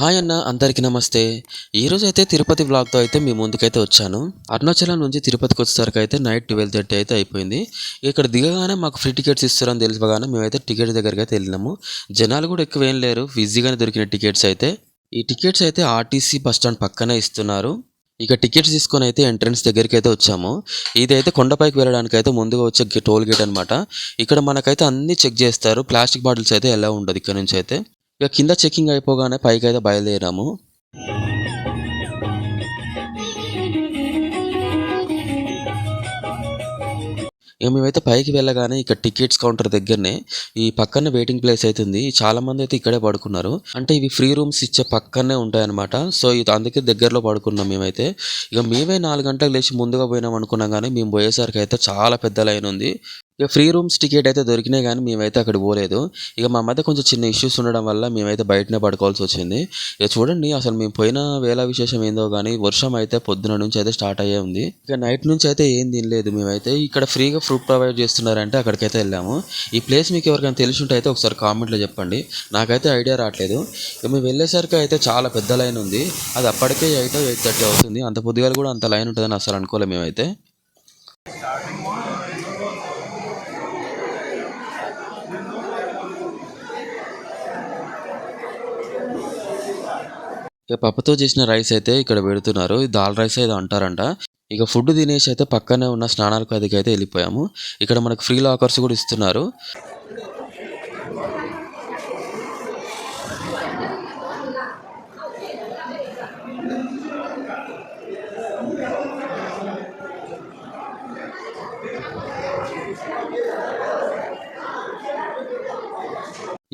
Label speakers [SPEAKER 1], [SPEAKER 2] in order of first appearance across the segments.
[SPEAKER 1] Hi అన్న అందరికీ నమస్తే. ఈరోజు అయితే తిరుపతి వ్లాగ్తో అయితే మీ ముందుకైతే వచ్చాను. అరుణాచలం నుంచి తిరుపతికి వచ్చేసరికి అయితే నైట్ ట్వెల్వ్ థర్టీ అయితే అయిపోయింది. ఇక్కడ దిగగానే మాకు ఫ్రీ టికెట్స్ ఇస్తారని తెలియగానే మేమైతే టికెట్ దగ్గరికి అయితే వెళ్ళినాము. జనాలు కూడా ఎక్కువ ఏం లేరు ఈజీగానే దొరికిన టికెట్స్ అయితే. ఈ టికెట్స్ అయితే ఆర్టీసీ బస్ స్టాండ్ పక్కనే ఇస్తున్నారు. ఇక టికెట్స్ తీసుకొని అయితే ఎంట్రన్స్ దగ్గరికి అయితే వచ్చాము. ఇదైతే కొండపైకి వెళ్ళడానికి అయితే ముందుగా వచ్చే టోల్ గేట్ అనమాట ఇక్కడ మనకైతే అన్ని చెక్ చేస్తారు. ప్లాస్టిక్ బాటిల్స్ అయితే ఎలా ఉండదు ఇక్కడ నుంచి అయితే. ఇక కింద చెకింగ్ అయిపోగానే పైకి అయితే బయలుదేరాము. ఇక మేమైతే పైకి వెళ్ళగానే ఇక్కడ టికెట్స్ కౌంటర్ దగ్గరనే ఈ పక్కనే వెయిటింగ్ ప్లేస్ అయితే ఉంది. చాలా మంది అయితే ఇక్కడే పడుకున్నారు. అంటే ఇవి ఫ్రీ రూమ్స్ ఇచ్చే పక్కనే ఉంటాయన్నమాట. సో ఇది అందుకే దగ్గరలో పడుకున్నాం మేమైతే. ఇక మేమే నాలుగు గంటలకు లేచి ముందుగా పోయినాం అనుకున్నాం కానీ మేము పోయేసరికి అయితే చాలా పెద్ద లైన్ ఉంది. ఇక ఫ్రీ రూమ్స్ టికెట్ అయితే దొరికినాయి కానీ మేమైతే అక్కడ పోలేదు. ఇక మా మధ్య కొంచెం చిన్న ఇష్యూస్ ఉండడం వల్ల మేమైతే బయటనే పడుకోవాల్సి వచ్చింది. ఇక చూడండి అసలు మేము పోయిన వేళ విశేషం ఏందో కానీ వర్షం అయితే పొద్దున నుంచి అయితే స్టార్ట్ అయ్యే ఉంది. ఇక నైట్ నుంచి అయితే ఏం తినలేదు మేమైతే. ఇక్కడ ఫ్రీగా ఫుడ్ ప్రొవైడ్ చేస్తున్నారంటే అక్కడికైతే వెళ్ళాము. ఈ ప్లేస్ మీకు ఎవరికైనా తెలిసి ఉంటే అయితే ఒకసారి కామెంట్లో చెప్పండి. నాకైతే ఐడియా రావట్లేదు. ఇక మేము వెళ్ళేసరికి అయితే చాలా పెద్ద లైన్ ఉంది. అది అప్పటికే ఎయిట్ ఎయిట్ థర్టీ అవుతుంది. అంత పొద్దుగాల కూడా అంత లైన్ ఉంటుందని అసలు అనుకోలేము మేమైతే. ఇక పప్పుతో చేసిన రైస్ అయితే ఇక్కడ పెడుతున్నారు. దాల్ రైస్ ఏదో అంటారంట. ఇక ఫుడ్ తినేసి అయితే పక్కనే ఉన్న స్నానాలకు అదికి అయితే వెళ్ళిపోయాము. ఇక్కడ మనకు ఫ్రీ లాకర్స్ కూడా ఇస్తున్నారు.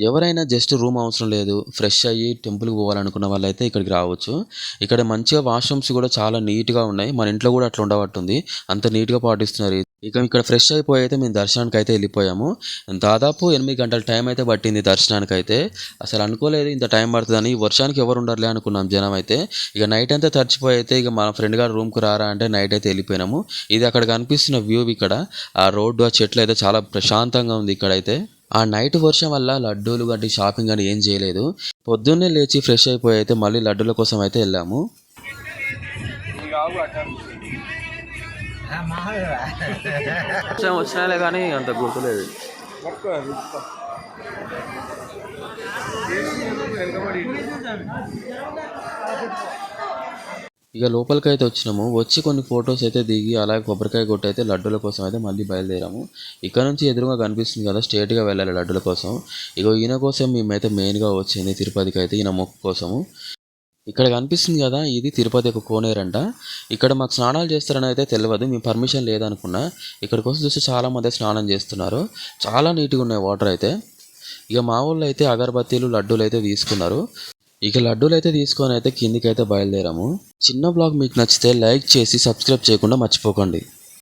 [SPEAKER 1] ఎవరైనా జస్ట్ రూమ్ అవసరం లేదు ఫ్రెష్ అయ్యి టెంపుల్కి పోవాలనుకున్న వాళ్ళైతే ఇక్కడికి రావచ్చు. ఇక్కడ మంచిగా వాష్రూమ్స్ కూడా చాలా నీట్గా ఉన్నాయి. మన ఇంట్లో కూడా అట్లా ఉండబట్టుంది. అంత నీట్గా పాటిస్తున్నారు. ఇక ఇక్కడ ఫ్రెష్ అయిపోయి అయితే మేము దర్శనానికి అయితే వెళ్ళిపోయాము. దాదాపు ఎనిమిది గంటల టైం అయితే పట్టింది దర్శనానికి అయితే అసలు అనుకోలేదు ఇంత టైం పడుతుందని. ఈ వర్షానికి ఎవరు ఉండరులే అనుకున్నాం జనం అయితే. ఇక నైట్ అంతా తడిచిపోయి అయితే ఇక మన ఫ్రెండ్ గారు రూమ్కి రారా అంటే నైట్ అయితే వెళ్ళిపోయినాము. ఇది అక్కడ కనిపిస్తున్న వ్యూ ఇక్కడ. ఆ రోడ్డు ఆ చెట్లు అయితే చాలా ప్రశాంతంగా ఉంది ఇక్కడైతే. ఆ నైట్ వర్షం వల్ల లడ్డూలు గట్టి షాపింగ్ అని ఏం చేయలేదు. పొద్దున్నే లేచి ఫ్రెష్ అయిపోయి అయితే మళ్ళీ లడ్డూల కోసం అయితే వెళ్ళాము. వచ్చినాలే కానీ అంత గుర్తులేదు ఇక లోపలికి అయితే వచ్చినాము. వచ్చి కొన్ని ఫొటోస్ అయితే దిగి అలాగే కొబ్బరికాయ కొట్టి అయితే లడ్డుల కోసం అయితే మళ్ళీ బయలుదేరాము. ఇక్కడ నుంచి ఎదురుగా కనిపిస్తుంది కదా స్ట్రేట్గా వెళ్ళాలి లడ్డూల కోసం. ఇక ఈయన కోసం మేమైతే మెయిన్గా వచ్చింది తిరుపతికి అయితే ఈయన మొక్కు కోసము. ఇక్కడ కనిపిస్తుంది కదా ఇది తిరుపతి ఒక కోనేరంట. ఇక్కడ మాకు స్నానాలు చేస్తారని అయితే తెలియదు మేము పర్మిషన్ లేదనుకున్నా. ఇక్కడికి వచ్చి చూస్తే చాలా మంది స్నానం చేస్తున్నారు. చాలా నీట్గా ఉన్నాయి వాటర్ అయితే. ఇక మా ఊళ్ళో అయితే అగరబత్తీలు లడ్డూలు అయితే తీసుకున్నారు. ఇక లడ్డూలు అయితే తీసుకొని అయితే కిందికి అయితే బయలుదేరాము. చిన్న బ్లాగ్ మీకు నచ్చితే లైక్ చేసి సబ్స్క్రైబ్ చేయకుండా మర్చిపోకండి.